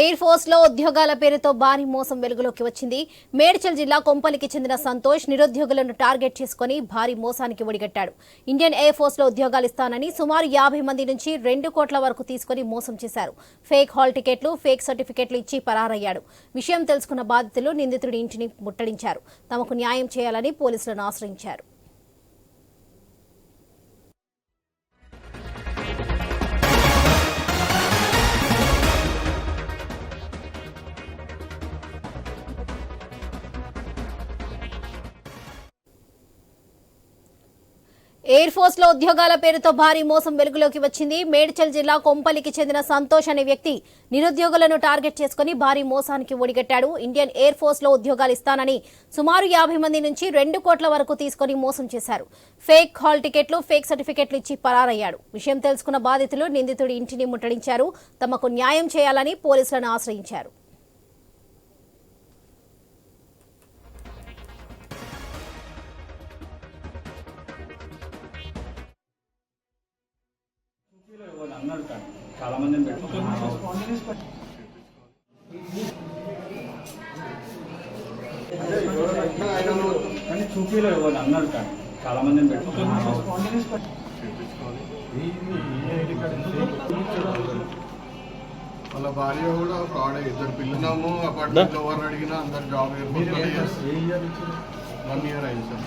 Air ఫోర్స్లో ఉద్యోగాల పేరుతో భారీ మోసం వెలుగులోకి వచ్చింది. మేడ్చల్ జిల్లా కొంపలికి చెందిన సంతోష్ నిరుద్యోగులను టార్గెట్ చేసుకుని భారీ మోసానికి ఒడిగట్టాడు. ఇండియన్ ఎయిర్ ఫోర్స్లో ఉద్యోగాలు ఇస్తానని సుమారు యాభై మంది నుంచి రెండు కోట్ల వరకు తీసుకుని మోసం చేశారు. ఫేక్ హాల్ టికెట్లు ఫేక్ సర్టిఫికెట్లు ఇచ్చి పరారయ్యాడు. విషయం తెలుసుకున్న బాధితులు నిందితుడి ఇంటిని ముట్టడించారు. తమకు న్యాయం చేయాలని పోలీసులను ఆశ్రయించారు. ఎయిర్ ఫోర్స్లో ఉద్యోగాల పేరుతో భారీ మోసం వెలుగులోకి వచ్చింది. మేడ్చల్ జిల్లా కొంపలికి చెందిన సంతోష్ అనే వ్యక్తి నిరుద్యోగులను టార్గెట్ చేసుకుని భారీ మోసానికి ఒడిగట్టాడు. ఇండియన్ ఎయిర్ ఫోర్స్లో ఉద్యోగాలు ఇస్తానని సుమారు యాభై మంది నుంచి రెండు కోట్ల వరకు తీసుకుని మోసం చేశారు. ఫేక్ హాల్ టికెట్లు ఫేక్ సర్టిఫికెట్లు ఇచ్చి పరారయ్యాడు. విషయం తెలుసుకున్న బాధితులు నిందితుడి ఇంటిని ముట్టడించారు. తమకు న్యాయం చేయాలని పోలీసులను ఆశ్రయించారు. కానీ చాలా మందిని కానీ చూపీలో ఎవరు అన్నారు కానీ చాలా మందిని పెట్టుకున్నారు వాళ్ళ భార్య కూడా ఫ్రాడ్ ఇద్దరు పిల్లనాము అపార్ట్మెంట్లో ఎవరు అడిగినా అందరు జాబ్ వన్ ఇయర్ అయింది సార్.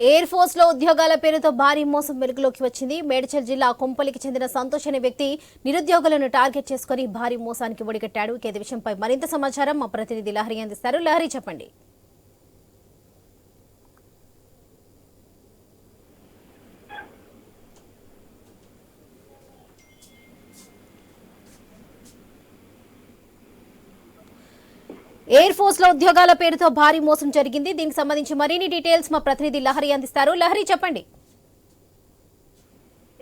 ఎయిర్ ఫోర్స్లో ఉద్యోగాల పేరుతో భారీ మోసం వెలుగులోకి వచ్చింది. మేడ్చల్ జిల్లా కొంపలికి చెందిన సంతోష్ అనే వ్యక్తి నిరుద్యోగులను టార్గెట్ చేసుకుని భారీ మోసానికి ఒడిగట్టాడు. ఇక విషయంపై మరింత సమాచారం మా ప్రతినిధి లహరి అందిస్తారు. లహరి చెప్పండి. ఎయిర్ ఫోర్స్లో ఉద్యోగాల పేరుతో భారీ మోసం జరిగింది. దీనికి సంబంధించి మరిన్ని డీటెయిల్స్ మా ప్రతినిధి లహరి అందిస్తారు. లహరి చెప్పండి.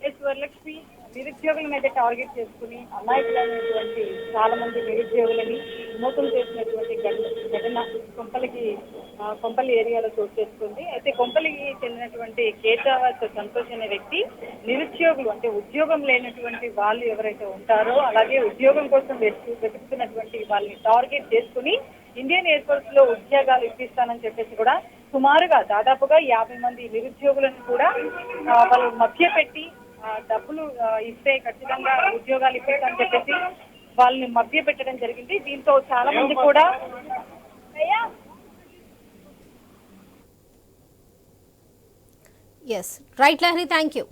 ఎస్ వరలక్ష్మి నిరుద్యోగులను అయితే టార్గెట్ చేసుకుని అమాయకులైనటువంటి చాలా మంది నిరుద్యోగులని మోసం చేసినటువంటి ఘటన కొంపలికి కొంపల్లి ఏరియాలో చోటు చేసుకుంది. అయితే కొంపలికి చెందినటువంటి కేతావత్ సంతోష్ అనే వ్యక్తి నిరుద్యోగులు అంటే ఉద్యోగం లేనటువంటి వాళ్ళు ఎవరైతే ఉంటారో అలాగే ఉద్యోగం కోసం వెతుకుతున్నటువంటి వాళ్ళని టార్గెట్ చేసుకుని ఇండియన్ ఎయిర్ ఫోర్స్లో ఉద్యోగాలు ఇప్పిస్తానని చెప్పేసి కూడా సుమారుగా దాదాపుగా యాభై మంది నిరుద్యోగులను కూడా వాళ్ళు మధ్య పెట్టి డబ్బులు ఇస్తే ఖచ్చితంగా ఉద్యోగాలు ఇప్పిస్తానని చెప్పేసి వాళ్ళని మభ్య పెట్టడం జరిగింది. దీంతో చాలా మంది కూడా yes right Lahari thank you